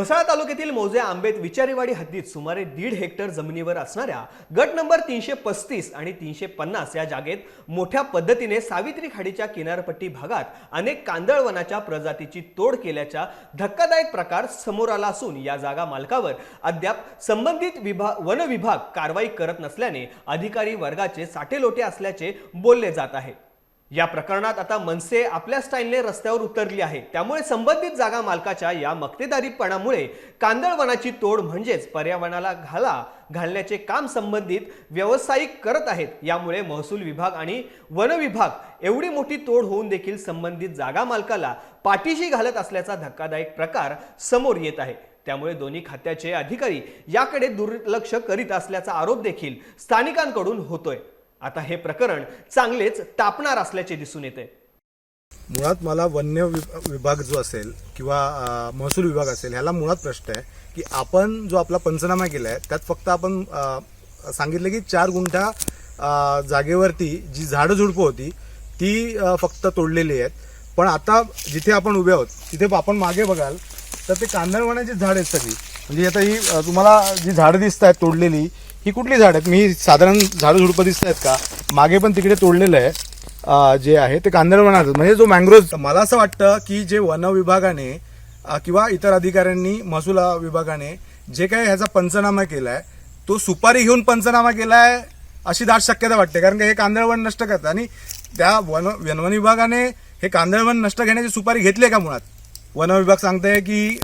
म्हसाळा तालुक्यातील मौजे आंबेत विचारीवाडी हद्दीत सुमारे दीड हेक्टर जमिनीवर असणाऱ्या गट नंबर तीनशे पस्तीस आणि तीनशे पन्नास या जागेत मोठ्या पद्धतीने सावित्री खाडीच्या किनारपट्टी भागात अनेक कांदळवनाच्या प्रजातीची तोड केल्याचा धक्कादायक प्रकार समोर आला असून या जागा मालकावर अद्याप संबंधित विभाग वन विभाग कारवाई करत नसल्याने अधिकारी वर्गाचे साटेलोटे असल्याचे बोलले जात आहे. या प्रकरणात आता मनसे आपल्या स्टाईलने रस्त्यावर उतरली आहे त्यामुळे संबंधित जागा मालकाच्या या मक्तेदारीपणामुळे कांदळवनाची तोड म्हणजेच पर्यावरणाला घाला घालण्याचे काम संबंधित व्यावसायिक करत आहेत. यामुळे महसूल विभाग आणि वन विभाग एवढी मोठी तोड होऊन देखील संबंधित जागा मालकाला पाठीशी घालत असल्याचा धक्कादायक प्रकार समोर येत आहे. त्यामुळे दोन्ही खात्याचे अधिकारी याकडे दुर्लक्ष करीत असल्याचा आरोप देखील स्थानिकांकडून होतोय. आता हे प्रकरण चांगलेच तापणार असल्याचे दिसून येते. मुळात मला वन्य विभाग जो असेल किंवा महसूल विभाग असेल ह्याला मुळात प्रश्न आहे की आपण जो आपला पंचनामा केला आहे त्यात फक्त आपण सांगितलं की चार गुंठा जागेवरती जी झाडं झुडपं होती ती फक्त तोडलेली आहेत. पण आता जिथे आपण उभे आहोत तिथे आपण मागे बघाल तर ते कांदळवण्याची झाड आहेत सगळी. म्हणजे आता ही तुम्हाला जी झाडं दिसत आहेत तोडलेली ही कुठली झाड आहेत? मी साधारण झाडं झुडपं दिसत आहेत का? मागे पण तिकडे तोडलेलं आहे. जे आहे ते कांदळवनाचं म्हणजे जो मँग्रोव्ह मला असं वाटतं की जे वन विभागाने किंवा इतर अधिकाऱ्यांनी महसूल विभागाने जे काही ह्याचा पंचनामा केलाय तो सुपारी घेऊन पंचनामा केलाय अशी दाट शक्यता वाटते. कारण की हे कांदळवन नष्ट करतात. आणि त्या वन वन विभागाने हे कांदळवन नष्ट घेण्याची सुपारी घेतली आहे का मुळात? वन विभाग आहे की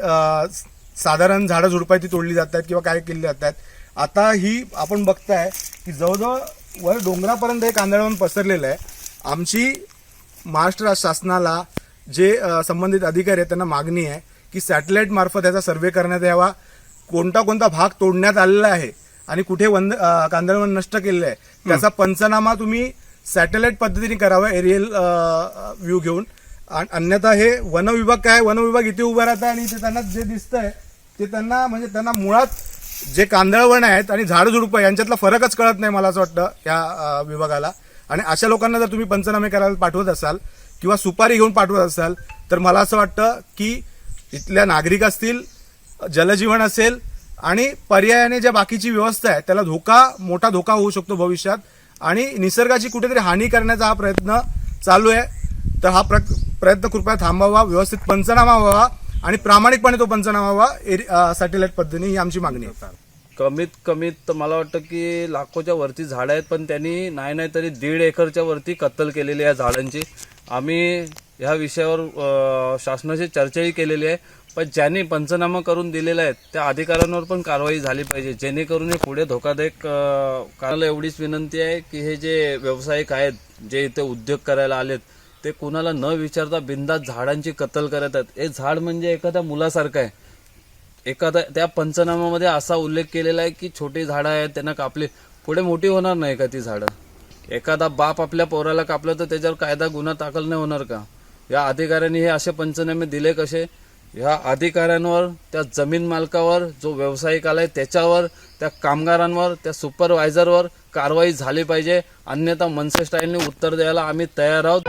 साधारण झाडं झुडपायती तोडली जातात किंवा काय केली जातात. आता ही आपण बघताय की जवळजवळ वर डोंगरापर्यंत हे कांदळवन पसरलेलं आहे. आमची महाराष्ट्र शासनाला जे संबंधित अधिकारी आहेत त्यांना मागणी आहे की सॅटेलाइट मार्फत याचा सर्व्हे करण्यात यावा. कोणता कोणता भाग तोडण्यात आलेला आहे आणि कुठे अ, कांदळवन नष्ट केलेलं आहे त्याचा पंचनामा तुम्ही सॅटेलाइट पद्धतीने करावा एरियल व्ह्यू घेऊन. आणि अन्यथा हे वन विभाग काय वन विभाग इथे उभा राहतं आणि इथे त्यांना जे दिसतंय ते त्यांना म्हणजे त्यांना मुळात जे कांदळवण आहेत आणि झाडझुडपं यांच्यातला फरकच कळत नाही मला असं वाटतं या विभागाला. आणि अशा लोकांना जर तुम्ही पंचनामे करायला पाठवत असाल किंवा सुपारी घेऊन पाठवत असाल तर मला असं वाटतं की इथल्या नागरिक असतील जलजीवन असेल आणि पर्यायाने ज्या बाकीची व्यवस्था आहे त्याला धोका मोठा धोका होऊ शकतो भविष्यात. आणि निसर्गाची कुठेतरी हानी करण्याचा हा प्रयत्न चालू आहे. तर हा प्र- प्रयत्न कृपया थांबावा व्यवस्थित पंचनामा व्हावा. आणि प्रामाणिकपणे तो पंचनामा व्हावा सॅटेलाइट पद्धतीने ही आमची मागणी आहे. कमीत कमीत तर मला वाटतं की लाखोच्या वरती झाडं आहेत पण त्यांनी नाही नाही तरी दीड एकरच्या वरती कत्तल केलेली आहे झाडांची. आम्ही ह्या विषयावर शासनाशी चर्चाही केलेली आहे पण ज्यांनी पंचनामा करून दिलेला आहेत त्या अधिकाऱ्यांवर पण कारवाई झाली पाहिजे. जेणेकरून हे पुढे धोकादायक कारणाला एवढीच विनंती आहे की हे जे व्यावसायिक आहेत जे इथे उद्योग करायला आलेत ते कुणाला न विचारता बिंदात झाडांची कत्तल करत आहेत. हे झाड म्हणजे एखाद्या मुलासारखं आहे. एखादा त्या पंचनामामध्ये असा उल्लेख केलेला आहे की छोटी झाडं आहेत त्यांना कापली. पुढे मोठी होणार नाही का ती झाडं? एखादा बाप आपल्या पोराला कापलं तर त्याच्यावर कायदा गुन्हा दाखल नाही होणार का? या अधिकाऱ्यांनी हे असे पंचनामे दिले कसे? ह्या अधिकाऱ्यांवर त्या जमीन मालकावर जो व्यावसायिक आलाय त्याच्यावर त्या कामगारांवर त्या सुपरवायझरवर कारवाई झाली पाहिजे. अन्यथा मनसे स्टाईलने उत्तर द्यायला आम्ही तयार आहोत.